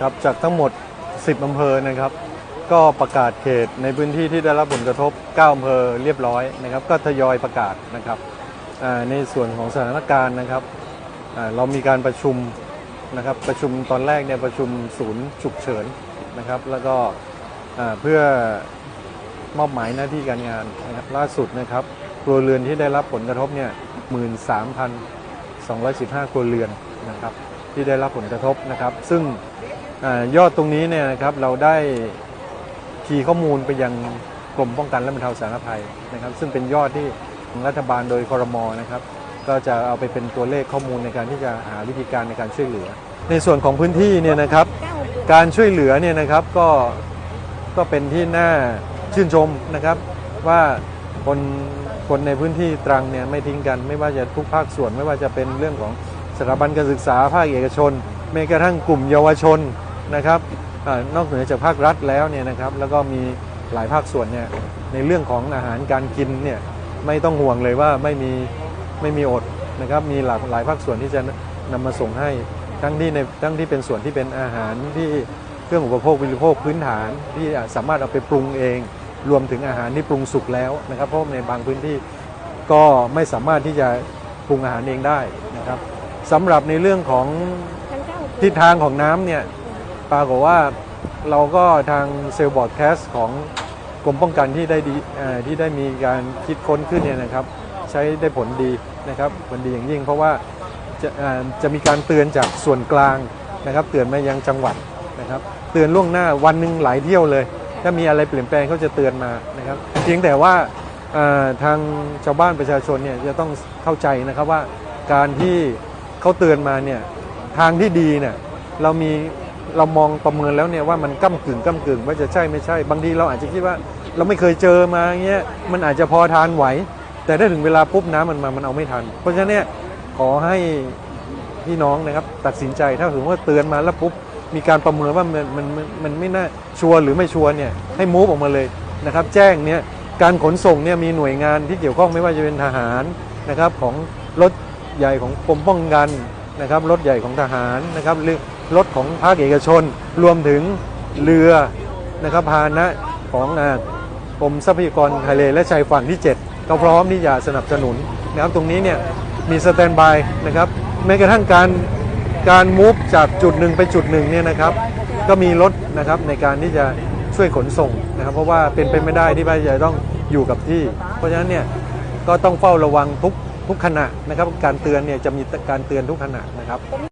ครับจากทั้งหมด 10อำเภอนะครับ ก็ประกาศเขตในพื้นที่ที่ได้รับผลกระทบ 9อำเภอเรียบร้อยนะครับ ก็ทยอยประกาศนะครับในส่วนของสถานการณ์นะครับเรามีการประชุมนะครับประชุมตอนแรกเนี่ยประชุมศูนย์ฉุกเฉินนะครับ แล้วก็เพื่อมอบหมายหน้าที่การงานนะครับล่าสุดนะครับครัวเรือนที่ได้รับผลกระทบเนี่ย13,215 ครัวเรือนนะครับที่ได้รับผลกระทบนะครับ ซึ่ง ยอดตรงนี้เนี่ยนะครับเราได้คีย์ข้อมูลไปยังกรมป้องกันและบรรเทาสาธารณภัยนะครับ ซึ่งเป็นยอดที่ของรัฐบาลโดยคอรมอนะครับ ก็จะเอาไปเป็นตัวเลขข้อมูลในการที่จะหาวิธีการในการช่วยเหลือ ในส่วนของพื้นที่เนี่ยนะครับ การช่วยเหลือเนี่ยนะครับก็ก็เป็นที่น่าชื่นชมนะครับ ว่าคนคนในพื้นที่ตรังเนี่ยไม่ทิ้งกัน ไม่ว่าจะทุกภาคส่วนไม่ว่าจะเป็นเรื่องของสถาบันการศึกษาภาคเอกชนแม้กระทั่งกลุ่มเยาวชน นะครับอานอกเหนือจากภาครัฐแล้วเนี่ยนะครับแล้วก็มีหลายภาคส่วนเนี่ยในเรื่องของอาหารการกินเนี่ยไม่ต้องห่วงเลยว่าไม่มีไม่มีอดนะครับมีหลากหลายภาคส่วนที่จะนำมาส่งให้ทั้งที่ในทั้งที่เป็นส่วนที่เป็นอาหารที่เครื่องอุปโภคบริโภคพื้นฐานที่สามารถเอาไปปรุงเอง รวมถึงอาหารที่ปรุงสุกแล้วนะครับเพราะในบางพื้นที่ก็ไม่สามารถที่จะปรุงอาหารเองได้นะครับสำหรับในเรื่องของทิศทางของน้ำเนี่ย ปรากฏว่าเราก็ทางเซลล์บอร์ดแคสของกรมป้องกันที่ได้ดีที่ได้มีการคิดค้นขึ้นเนี่ยนะครับ ใช้ได้ผลดีนะครับผลดีอย่างยิ่ง เพราะว่าจะจะมีการเตือนจากส่วนกลางนะครับ เตือนมายังจังหวัดนะครับ เตือนล่วงหน้าวันหนึ่งหลายเที่ยวเลย ถ้ามีอะไรเปลี่ยนแปลงเขาจะเตือนมานะครับ เพียงแต่ว่าทางชาวบ้านประชาชนเนี่ยจะต้องเข้าใจนะครับว่าการที่เขาเตือนมาเนี่ยทางที่ดีเนี่ยเรามี เรามองประเมินแล้วเนี่ยว่ามันก้ากึ่งก้ากึ่งว่าจะใช่ไม่ใช่ บางทีเราอาจจะคิดว่าเราไม่เคยเจอมาเงี้ยมันอาจจะพอทานไหว แต่ถ้าถึงเวลาปุ๊บน้ำมันมามันเอาไม่ทัน เพราะฉะนั้นเนี่ยขอให้พี่น้องนะครับตัดสินใจถ้าสมมติว่าเตือนมาแล้วปุ๊บมีการประเมินว่ามันมันมันมันไม่น่าชัวร์หรือไม่ชัวร์เนี่ยให้มูฟออกมาเลยนะครับ แจ้งเนี่ยการขนส่งเนี่ยมีหน่วยงานที่เกี่ยวข้องไม่ว่าจะเป็นทหารนะครับของรถใหญ่ของกรมป้องกันนะครับรถใหญ่ของทหารนะครับหรือ รถของภาคเอกชน รวมถึงเรือนะครับพาหนะของกรมทรัพยากรทะเลและชายฝั่งที่ 7 ก็พร้อมที่จะสนับสนุนนะครับตรงนี้เนี่ยมีสแตนบายนะครับแม้กระทั่งการการมูฟจากจุดหนึ่งไปจุดหนึ่งเนี่ยนะครับก็มีรถนะครับในการที่จะช่วยขนส่งนะครับ เพราะว่าเป็นไปไม่ได้ที่ว่าจะต้องอยู่กับที่ เพราะฉะนั้นเนี่ยก็ต้องเฝ้าระวังทุกทุกขณะนะครับ การเตือนเนี่ยจะมีการเตือนทุกขณะนะครับ